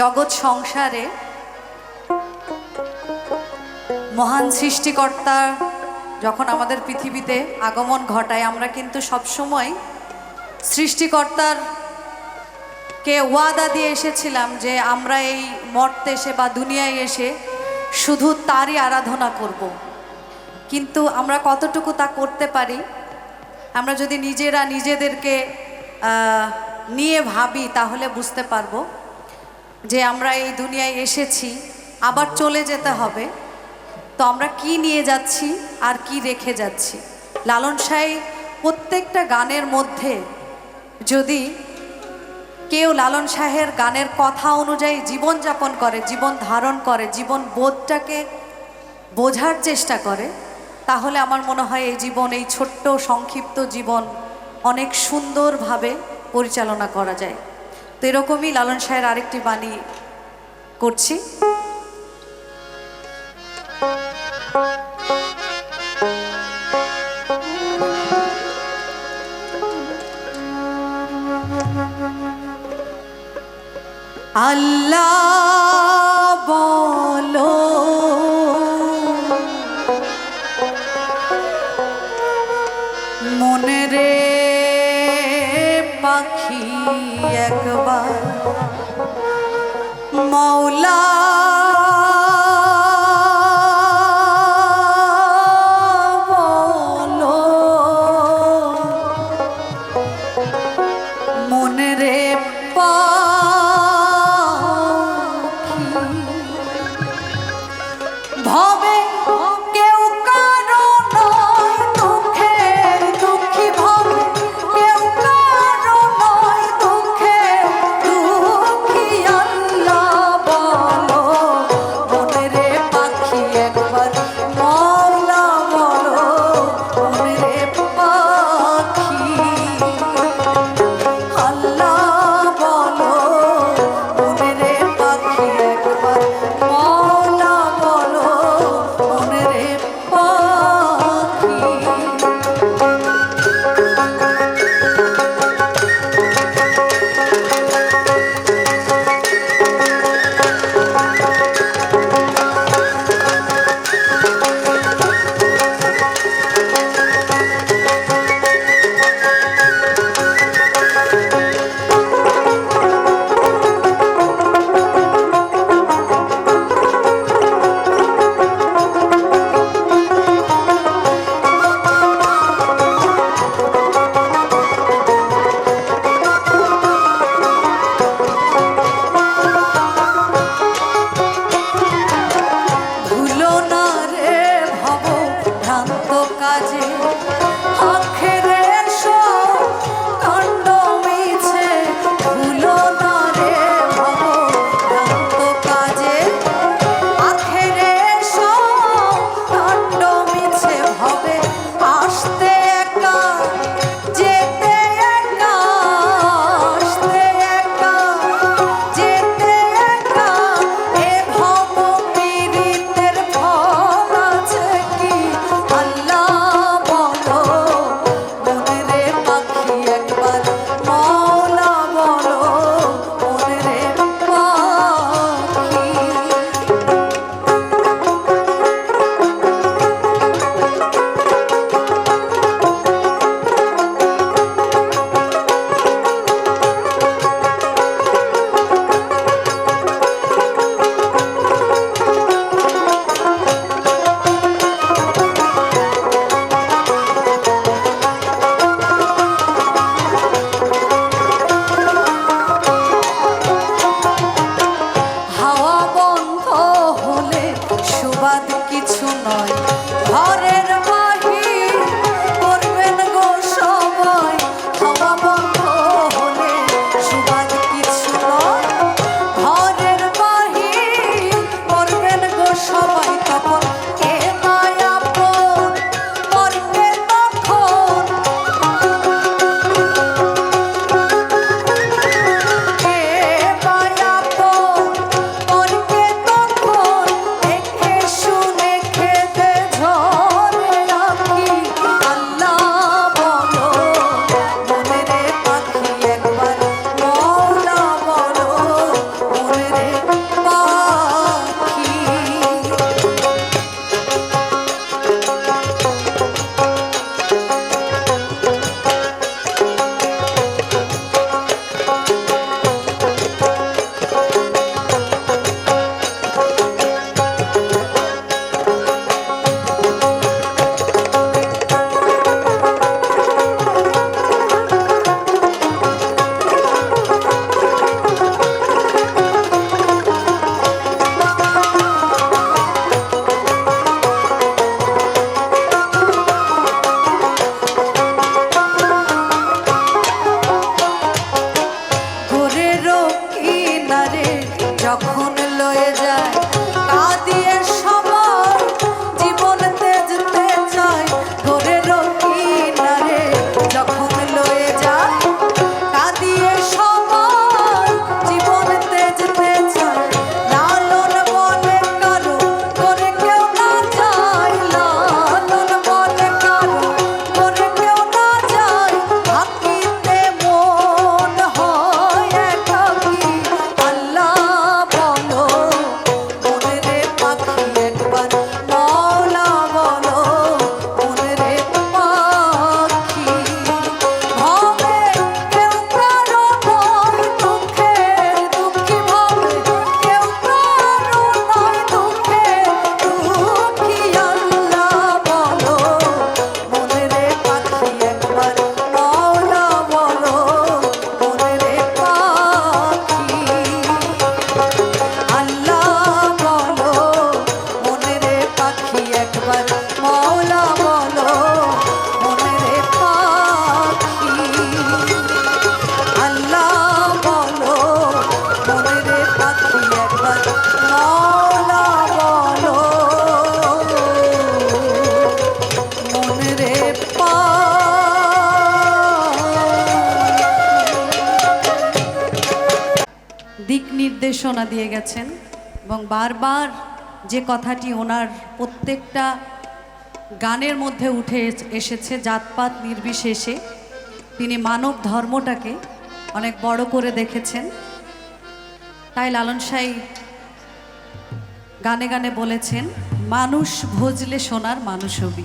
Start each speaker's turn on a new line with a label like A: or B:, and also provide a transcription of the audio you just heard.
A: জগৎ সংসারে মহান সৃষ্টিকর্তা যখন আমাদের পৃথিবীতে আগমন ঘটায়, আমরা কিন্তু সবসময় সৃষ্টিকর্তার কে ওয়াদা দিয়ে এসেছিলাম যে আমরা এই মর্তে এসে বা দুনিয়ায় এসে শুধু তারই আরাধনা করব। কিন্তু আমরা কতটুকু তা করতে পারি আমরা যদি নিজেরা নিজেদেরকে নিয়ে ভাবি, তাহলে বুঝতে পারব যে আমরা এই দুনিয়ায় এসেছি, আবার চলে যেতে হবে। তো আমরা কি নিয়ে যাচ্ছি আর কি রেখে যাচ্ছি? লালন সাই প্রত্যেকটা গানের মধ্যে যদি কেউ লালন শাহের গানের কথা অনুযায়ী জীবনযাপন করে, জীবন ধারণ করে, জীবন বোধটাকে বোঝার চেষ্টা করে, তাহলে আমার মনে হয় এই জীবন, এই ছোট্ট সংক্ষিপ্ত জীবন অনেক সুন্দরভাবে পরিচালনা করা যায়। তো এরকমই লালন শাহের আরেকটি বাণী করছি। আল্লাহ পাখি একবার। মৌলা নয়। ঘরের নির্দেশনা দিয়ে গেছেন এবং বারবার যে কথাটি ওনার প্রত্যেকটা গানের মধ্যে উঠে এসেছে জাতপাত নির্বিশেষে, তিনি মানব ধর্মটাকে অনেক বড় করে দেখেছেন। তাই লালন সাই গানে গানে বলেছেন, মানুষ ভজলে সোনার মানুষ হবি।